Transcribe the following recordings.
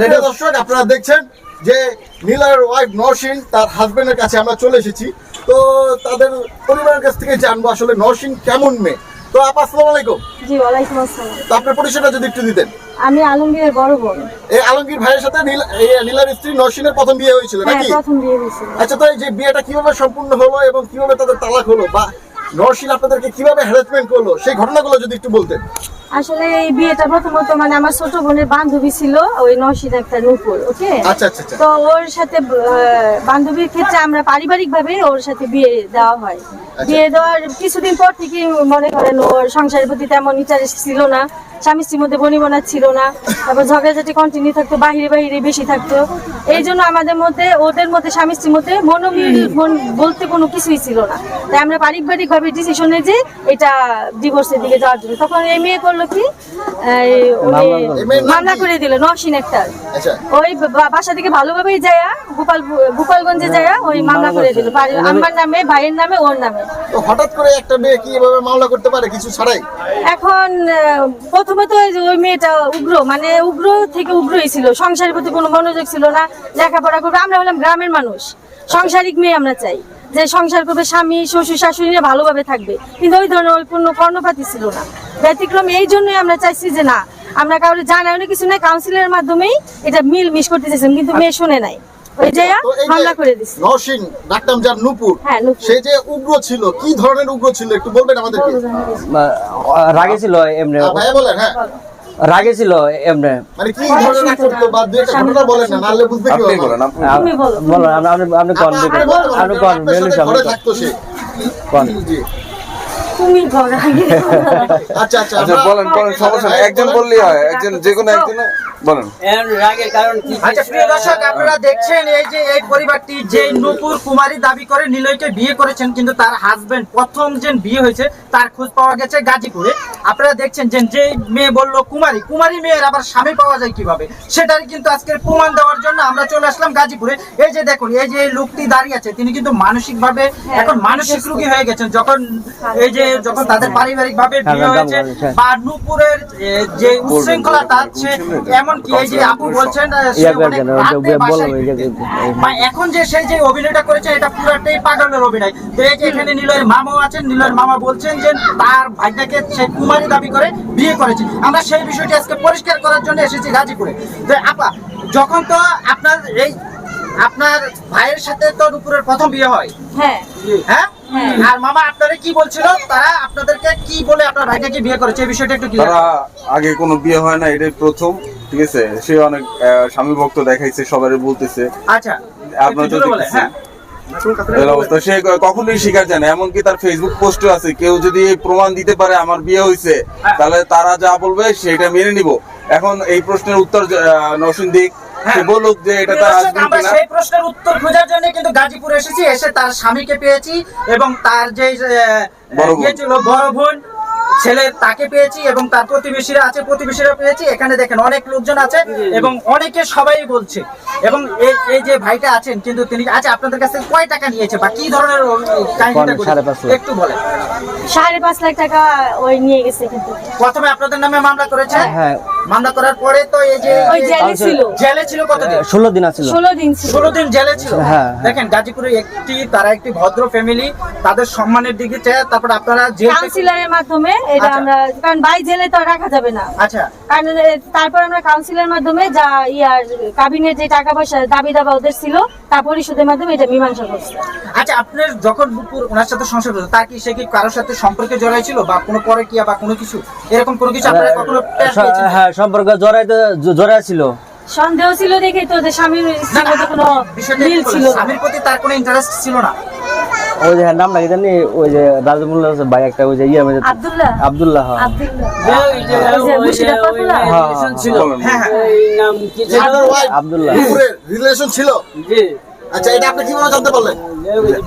সুপ্রিয় দর্শক আপনারা দেখছেন যে নীলার ওয়াইফ নরসিং তার হাজবেন্ডের কাছে আমরা চলে এসেছি। তো তাদের পরিবারের কাছ থেকে জানব আসলে নরসিং কেমন মেয়ে। তো আপা আসসালামু আলাইকুম। জি ওয়ালাইকুম আসসালাম। তো আপনার পরিচয়টা যদি একটু দিতেন। আমি আলমগীরের বড় বোন। এই আলমগীর ভাইয়ের সাথে নীল- নীলার স্ত্রী নরসিংয়ের প্রথম বিয়ে হয়েছিল হ্যাঁ নাকি? প্রথম বিয়ে হয়েছিল। আচ্ছা তো এই যে বিয়েটা কীভাবে সম্পূর্ণ হলো এবং কীভাবে তাদের তালাক হলো বা নরসিং আপনাদেরকে কীভাবে হ্যারাসমেন্ট করল সেই ঘটনাগুলো যদি একটু বলতেন। আসলে এই বিয়েটা প্রথমত মানে আমার ছোট বোনের বান্ধবী ছিল ওই নরসিদ একটা নূপুর ওকে আচ্ছা আচ্ছা আচ্ছা। তো ওর সাথে বান্ধবীর ক্ষেত্রে আমরা পারিবারিক ভাবে ওর সাথে বিয়ে দেওয়া হয়। বিয়ে দেওয়ার কিছুদিন পর থেকে মনে করেন ওর সংসারের প্রতি তেমন ইন্টারেস্ট ছিল না। স্বামী স্ত্রীর মধ্যে বনিবনা ছিল না। তারপর ঝগড়াঝাটি কন্টিনিউ থাকতো বাহিরে বাহিরে বেশি থাকতো। এই জন্য আমাদের মধ্যে ওদের মধ্যে স্বামী স্ত্রীর মধ্যে মনোমিল বলতে কোনো কিছুই ছিল না। তাই আমরা পারিবারিক ভাবে ডিসিশন যে এটা ডিভোর্সের দিকে যাওয়ার জন্য। তখন এই মেয়ে করল কি? মামলা করে। দিল নরসিন একটা। আচ্ছা। ওই বা- বাসা থেকে ভালোভাবেই যায় গোপাল গোপালগঞ্জে যায় ওই মামলা করে দিল। বাড়ি- আমার নামে ভাইয়ের নামে ওর নামে। হঠাৎ করে একটা মেয়ে কি এভাবে মামলা করতে পারে কিছু ছাড়াই? এখন আহ, প্রথমে তো ওই মেয়েটা উগ্র মানে উগ্র থেকে উগ্রই ছিল। সংসারের প্রতি কোনো মনোযোগ ছিল না লেখাপড়া করবে। আমরা হলাম গ্রামের মানুষ। সংসারিক মেয়ে আমরা চাই যে সংসার করবে স্বামী শ্বশুর শাশুড়িরা ভালোভাবে থাকবে। কিন্তু ওই ধরনের ওই কোনো কর্ণপাতি ছিল না। ব্যতিক্রম এই জন্যই আমরা চাইছি যে না আমরা কাউকে জানাই কিছু নাই কাউন্সিলের মাধ্যমেই এটা মিল মিস করতে চাইছিলাম কিন্তু মেয়ে শুনে নাই। ওই যে করে নরসিং যার হ্যাঁ, নূপুর। সে যে উগ্র ছিল কি ধরনের উগ্র ছিল একটু বলবেন আমাদেরকে? রাগে ছিল এমনি। বলেন হ্যাঁ। রাগে ছিল এমনি। মানে কি ধরনের রাগ করতো বা ঘটনা বলেন না কি আপনি হবে? কন মেনু থাকতো সে। কন? তুমি আচ্ছা আচ্ছা আচ্ছা বলেন বলেন সমস্যা একজন বললেই হয়। একজন যে কোনো একজনে বলেন। আচ্ছা প্রিয় দর্শক আপনারা দেখছেন এই যে এই পরিবারটি যে নূপুর কুমারী দাবি করে নিলয়কে বিয়ে করেছেন কিন্তু তার হাজবেন্ড প্রথম যে বিয়ে হয়েছে তার খোঁজ পাওয়া গেছে গাজীপুরে। আপনারা দেখছেন যে যে মেয়ে বলল কুমারী কুমারী মেয়ের আবার স্বামী পাওয়া যায় কীভাবে? সেটার কিন্তু আজকে প্রমাণ দেওয়ার জন্য আমরা চলে আসলাম গাজীপুরে। এই যে দেখুন এই যে লোকটি দাঁড়িয়ে আছে তিনি কিন্তু মানসিক ভাবে এখন মানসিক রোগী হয়ে গেছেন। যখন এই যে যখন তাদের পারিবারিক ভাবে বিয়ে হ্যাঁ, হয়েছে হ্যাঁ। বা নূপুরের যে আহ, সে ইয়া বাসায় এই যে- ফিরতেন। বা এখন যে সেই যে অভিনয়টা করেছে এটা পুরাটাই পাগলের অভিনয়। তো এই যে এখানে নীলয়ের মামাও আছেন নীলয়ের মামা বলছেন যে তার ভাইটাকে সে কুমারী দাবি করে বিয়ে করেছে। আমরা সেই বিষয়টি আজকে পরিষ্কার করার জন্য এসেছি গাজীপুরে। যে আপা যখন তো আপনার এই আপনার ভাইয়ের সাথে তো দুপুরের প্রথম বিয়ে হয়। হ্যাঁ। হ্যাঁ? হ্যাঁ। আর মামা আপনারা কি বলছিল? তারা আপনাদেরকে কি বলে আপনার ভাইটাকে বিয়ে করেছে? এই বিষয়টা একটু ক্লিয়ার আগে কোনো বিয়ে হয় না এটাই প্রথম। ঠিক আছে? সে অনেক স্বামী ভক্ত দেখাইছে সবাই বলতেছে। আচ্ছা আপনারা তো। হ্যাঁ। সে কখনোই স্বীকার যায় না এমনকি তার ফেসবুক পোস্ট আছে। কেউ যদি প্রমাণ দিতে পারে আমার বিয়ে হয়েছে হ্যাঁ। তাহলে তারা যা বলবে সেটা মেনে নিব। এখন এই প্রশ্নের উত্তর নসিন দিক হ্যাঁ। বলুক যে এটা তার আমরা সেই প্রশ্নের উত্তর খোঁজার জন্য কিন্তু গাজীপুরে এসেছি এসে তার স্বামীকে পেয়েছি এবং তার যে বড় ইয়ে ছিল বড় বোন ছেলে তাকে পেয়েছি এবং তার প্রতিবেশীরা আছে প্রতিবেশীরা পেয়েছি। এখানে দেখেন অনেক লোকজন আছে এবং অনেকে সবাই বলছে। এবং এই এই যে ভাইটা আছেন কিন্তু তিনি আচ্ছা আপনাদের কাছে কয় টাকা নিয়েছে বা কি ধরনের। একটু বলেন। সাড়ে পাঁচ লাখ টাকা ওই নিয়ে গেছে কিন্তু। প্রথমে আপনাদের নামে মামলা করেছে? হ্যাঁ। মামলা করার পরে তো এই যে ওই জেলে ছিল। জেলে ছিল কতদিন? ষোলো দিন আছিল। ষোলো দিন ছিল। ষোলো দিন জেলে ছিল? হ্যাঁ। দেখেন গাজীপুরে একটি তারা একটি ভদ্র ফ্যামিলি তাদের সম্মানের দিকে চায় তারপর আপনারা জেল কাউন্সিলরের মাধ্যমে এটা আচ্ছা। আমরা কারণ বাই জেলে তো আর রাখা যাবে না। আচ্ছা। কারণ তারপর আমরা কাউন্সিলের মাধ্যমে যা ইয়ার কাবিনের যে টাকা পয়সা দাবি দাবা ওদের ছিল তা পরিষদের মাধ্যমে এটা মীমাংসা করছে। আচ্ছা আপনার যখন বুকুর ওনার সাথে সংসার হতো তার কি সে কি কারোর সাথে সম্পর্কে জড়াই ছিল বা কোনো পরে কি বা কোনো কিছু? এরকম কোনো কিছু আপনারা কখনো স- পেয়েছেন? হ্যাঁ সম্পর্কে জড়াইতে জড়াই ছিল সন্দেহ ছিল দেখে তো যে স্বামীর কোনো মিল ছিল স্বামীর প্রতি তার কোনো ইন্টারেস্ট ছিল না? ওই যে নাম নাকি জানি ওই যে রাজমুল্লাহ ভাই একটা ওই যে ইয়ে মধ্যে আব্দুল্লাহ। আব্দুল্লাহ হ্যাঁ। আব্দুল্লাহ। মুর্শিদাবাদুল্লাহ? হ্যাঁ, হ্যাঁ। হ্যাঁ রিলেশন ছিল। আচ্ছা এটা আপনি কীভাবে জানতে পারলেন?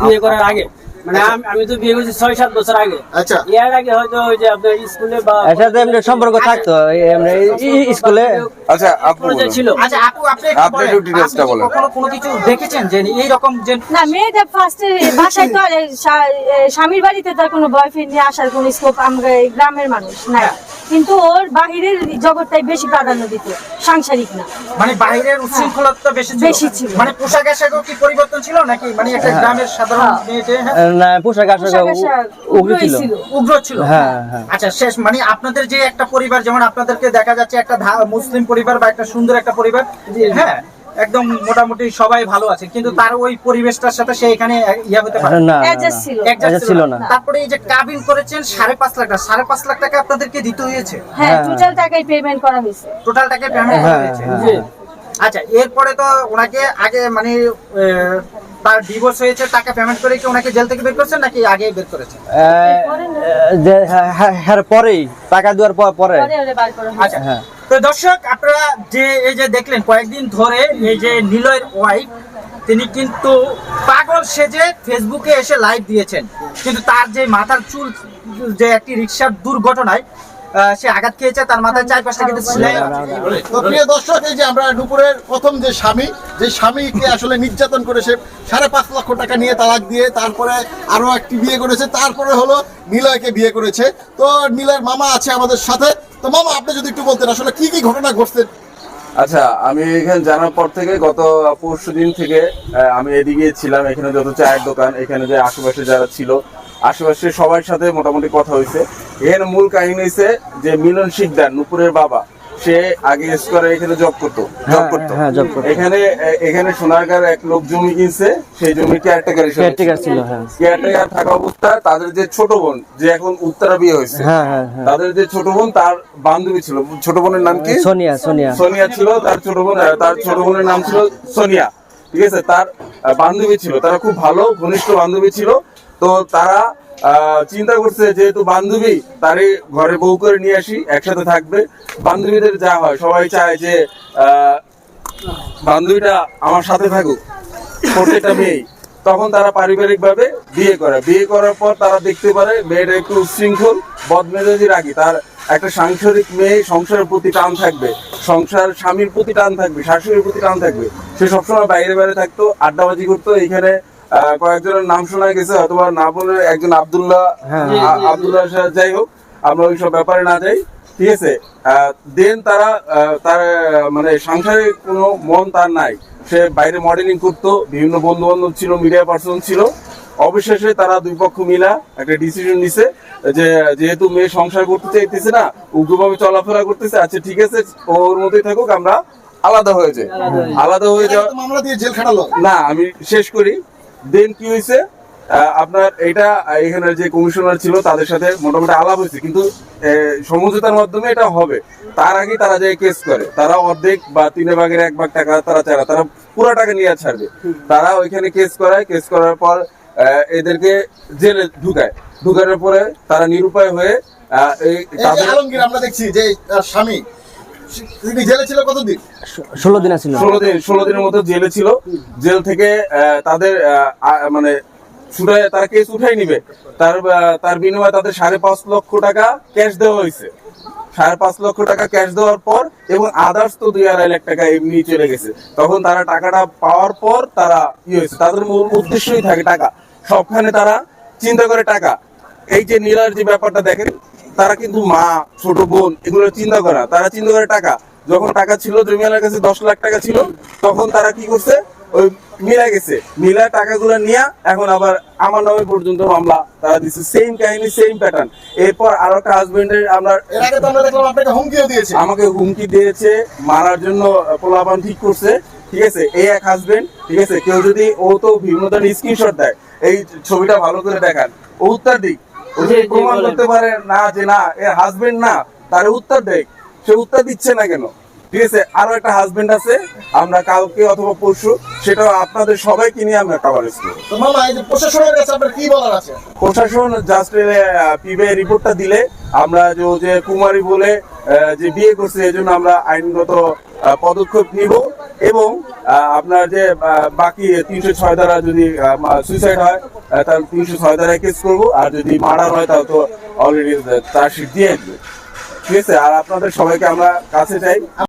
বিয়ে করার আগে। মানে আমি তো বিয়ে করেছি ছয় সাত বছর আগে। আচ্ছা। এর আগে হয়তো ওই যে আপনার স্কুলে বা এর সাথে এমনি সম্পর্ক থাকতো এমনি ই- ই- স্কুলে। আচ্ছা আপু ছিল। আচ্ছা আপু আপনি আপনি একটু details টা আপনি কি বলেন। কখনো কোনো কিছু দেখেছেন যে এই রকম যে না মেয়েটা ফার্স্টে বাসায় তো আর এ, স্বা- এ, স্বামীর বাড়িতে তো আর কোনো বয়ফ্রেন্ড নিয়ে আসার কোনো স্কোপ আমরা এই গ্রামের মানুষ নাই। কিন্তু ওর বাহিরের জগৎটাই বেশি প্রাধান্য দিত সাংসারিক না। মানে বাইরের উচ্ছৃঙ্খলতা বেশি ছিল? বেশি ছিল। মানে পোশাক আশাকও কি পরিবর্তন ছিল নাকি? মানে একটা গ্রামের সাধারণ হ্যাঁ। হ্যাঁ, না পোশাক আশাক উগ্র ছিল ছিল। উগ্র ছিল হ্যাঁ, হ্যাঁ। আচ্ছা শেষ মানে আপনাদের যে একটা পরিবার যেমন আপনাদেরকে দেখা যাচ্ছে একটা মুসলিম পরিবার বা একটা সুন্দর একটা পরিবার হ্যাঁ একদম মোটামুটি সবাই ভালো আছে কিন্তু তার ওই পরিবেশটার সাথে সে এখানে ইয়া হতে পারে না। ছিল। তারপরে এই যে কাবিন করেছেন সাড়ে পাঁচ লাখ টাকা সাড়ে পাঁচ লাখ টাকা আপনাদেরকে দিতে হয়েছে হ্যাঁ হ্যাঁ। টোটাল টাকাই পেমেন্ট করা হয়েছে টোটাল টাকা পেমেন্ট করা হ্যাঁ, হয়েছে হ্যাঁ। আচ্ছা এরপরে তো ওনাকে আগে মানে আহ, তার ডিভোর্স হয়েছে টাকা পেমেন্ট করে কি ওনাকে জেল থেকে বের করেছেন নাকি আগে বের করেছেন? যে হ্যাঁ, হ্যাঁ, হ্যাঁ, পরেই টাকা দেওয়ার পরে পরে। ওরে বার করা হয়েছে। আচ্ছা হ্যাঁ। তো দর্শক আপনারা যে এই যে দেখলেন কয়েকদিন ধরে এই যে নিলয়ের ওয়াইফ তিনি কিন্তু পাগল সেজে ফেসবুকে এসে লাইভ দিয়েছেন। কিন্তু তার যে মাথার চুল যে একটি রিক্সার দুর্ঘটনায় সে আঘাত খেয়েছে তার মাথায় চার পাঁচটা কিন্তু সেলাই তো প্রিয় দর্শক এই যে আমরা নুপুরের প্রথম যে স্বামী যে স্বামীকে আসলে নির্যাতন করে সে সাড়ে পাঁচ লক্ষ টাকা নিয়ে তালাক দিয়ে তারপরে আরও একটি বিয়ে করেছে তারপরে হলো নিলয়কে বিয়ে করেছে। তো নিলয়ের মামা আছে আমাদের সাথে। তো মামা আপনি যদি একটু বলতেন আসলে কি কি ঘটনা ঘটছে? আচ্ছা আমি এখানে জানার পর থেকে গত পরশু দিন থেকে আমি এদিকে ছিলাম এখানে যত চায়ের দোকান এখানে যে আশেপাশে যারা ছিল আশেপাশে সবার সাথে মোটামুটি কথা হয়েছে। এখানে মূল কাহিনী হয়েছে যে মিলন শিকদার নুপুরের বাবা সে আগে স্কোয়ারে এখানে জব করতো জব হ্যাঁ, করতো। হ্যাঁ, করতো। এখানে এখানে সোনারগাঁর এক লোক জমি কিনছে সেই জমি কেয়ারটেকার ছিল, হ্যাঁ। কেয়ারটেকার থাকা অবস্থায় তাদের যে ছোট বোন যে এখন উত্তরা বিয়ে হয়েছে হ্যাঁ হ্যাঁ হ্যাঁ। তাদের যে ছোট বোন তার বান্ধবী ছিল। ছোট বোনের নাম কি? সোনিয়া সোনিয়া। সোনিয়া ছিল তার ছোট বোন তার ছোট বোনের নাম ছিল সোনিয়া। ঠিক আছে? তার বান্ধবী ছিল তারা খুব ভালো ঘনিষ্ঠ বান্ধবী ছিল। তো তারা চিন্তা করছে যেহেতু বান্ধবী তারই ঘরে বউ করে নিয়ে আসি, একসাথে থাকবে। বান্ধবীদের যা হয়, সবাই চায় যে বান্ধবীটা আমার সাথে থাকুক, প্রত্যেকটা মেয়ে তখন তারা পারিবারিক ভাবে বিয়ে করে। বিয়ে করার পর তারা দেখতে পারে, মেয়েটা একটু উচ্ছৃঙ্খল, বদমেজাজি রাখি তার একটা সাংসারিক মেয়ে সংসারের প্রতি টান থাকবে। সংসার স্বামীর প্রতি টান থাকবে, শাশুড়ির প্রতি টান থাকবে। সে সবসময় বাইরে বাইরে থাকতো, আড্ডাবাজি করতো। এখানে কয়েকজনের নাম শোনা গেছে অথবা না বলে একজন আব্দুল্লাহ হ্যাঁ। আব্দুল্লাহ যাই হোক আমরা ওইসব ব্যাপারে না যাই। ঠিক আছে? দেন তারা তার মানে সংসারে কোনো মন তার নাই। সে বাইরে মডেলিং করতো বিভিন্ন বন্ধু বান্ধব ছিল মিডিয়া পার্সন ছিল। অবশেষে তারা দুই পক্ষ মিলা একটা ডিসিশন নিছে যে যেহেতু মেয়ে সংসার করতে চাইতেছে না উগ্রভাবে চলাফেরা করতেছে আচ্ছা ঠিক আছে ওর মধ্যেই থাকুক আমরা আলাদা হয়ে যাই। আলাদা হয়ে যাওয়া তো দিয়ে জেল খাটালো। না আমি শেষ করি। দেন কি হয়েছে আপনার এটা এখানে যে কমিশনার ছিল তাদের সাথে মোটামুটি আলাপ হয়েছে কিন্তু সমঝোতার মাধ্যমে এটা হবে। তার আগে তারা যে কেস করে তারা অর্ধেক বা তিনে ভাগের এক ভাগ টাকা তারা চায় তারা পুরো টাকা নিয়ে ছাড়বে। তারা ওইখানে কেস করায় কেস করার পর আহ, এদেরকে জেলে ঢুকায়। ঢুকানোর পরে তারা নিরুপায় হয়ে আহ, আলমগীর আমরা দেখছি যে স্বামী তিনি জেলে ছিল কতদিন? ষোলো দিন ছিল ষোলো দিন ষোলো দিনের মতো জেলে ছিল। জেল থেকে তাদের মানে ছুটায় তারা কেস উঠাই নিবে। তার তার বিনিময়ে তাদের সাড়ে পাঁচ লক্ষ টাকা ক্যাশ দেওয়া হয়েছে। সাড়ে পাঁচ লক্ষ টাকা ক্যাশ দেওয়ার পর এবং আদার্স তো দুই আড়াই লাখ টাকা এমনি চলে গেছে। তখন তারা টাকাটা পাওয়ার পর তারা কি হয়েছে। তাদের মূল উদ্দেশ্যই থাকে টাকা। সবখানে তারা চিন্তা করে টাকা। এই যে নীলার যে ব্যাপারটা দেখেন তারা কিন্তু মা ছোট বোন এগুলো চিন্তা করা। তারা চিন্তা করে টাকা। যখন টাকা ছিল জমিয়ালার কাছে দশ লাখ টাকা ছিল তখন তারা কি করছে? ওই মিলা গেছে। মিলা টাকাগুলো নিয়ে এখন আবার আমার নামে পর্যন্ত মামলা তারা দিচ্ছে সেম কাহিনী সেম প্যাটার্ন এরপর আরও একটা হাজবেন্ডের আমরা এর আগে তো আমরা দেখলাম আপনাকে হুমকিও দিয়েছে। আমাকে হুমকি দিয়েছে মারার জন্য পোলাপান ঠিক করছে ঠিক আছে? এই এক হাজবেন্ড ঠিক আছে? কেউ যদি ও তো বিভিন্ন ধরনের স্ক্রিনশট দেয় এই ছবিটা ভালো করে দেখান। ও উত্তর দিক ও যদি প্রমাণ করতে পারে না যে না এর হাজবেন্ড না তার উত্তর দেয়। সে উত্তর দিচ্ছে না কেন? ঠিক আছে আরও একটা হাজবেন্ড আছে আমরা কালকে অথবা পরশু সেটাও আপনাদের সবাইকে নিয়ে আমরা কাভারেজ করব। তো মামা এই যে প্রশাসনের কাছে আপনার কি বলার আছে? প্রশাসন জাস্ট পিবিআই রিপোর্টটা দিলে আমরা যে কুমারী বলে যে বিয়ে করছে এই জন্য আমরা আইনগত পদক্ষেপ নিব। এবং আপনার যে বাকি তিনশো ছয় দ্বারা যদি সুইসাইড হয় তাহলে তিনশো ছয় দ্বারা কেস করব। আর যদি মার্ডার হয়, তাহলে তো অলরেডি চার্জশিট দিয়ে আসবে ঠিক আছে? আর আপনাদের সবাইকে আমরা কাছে চাই।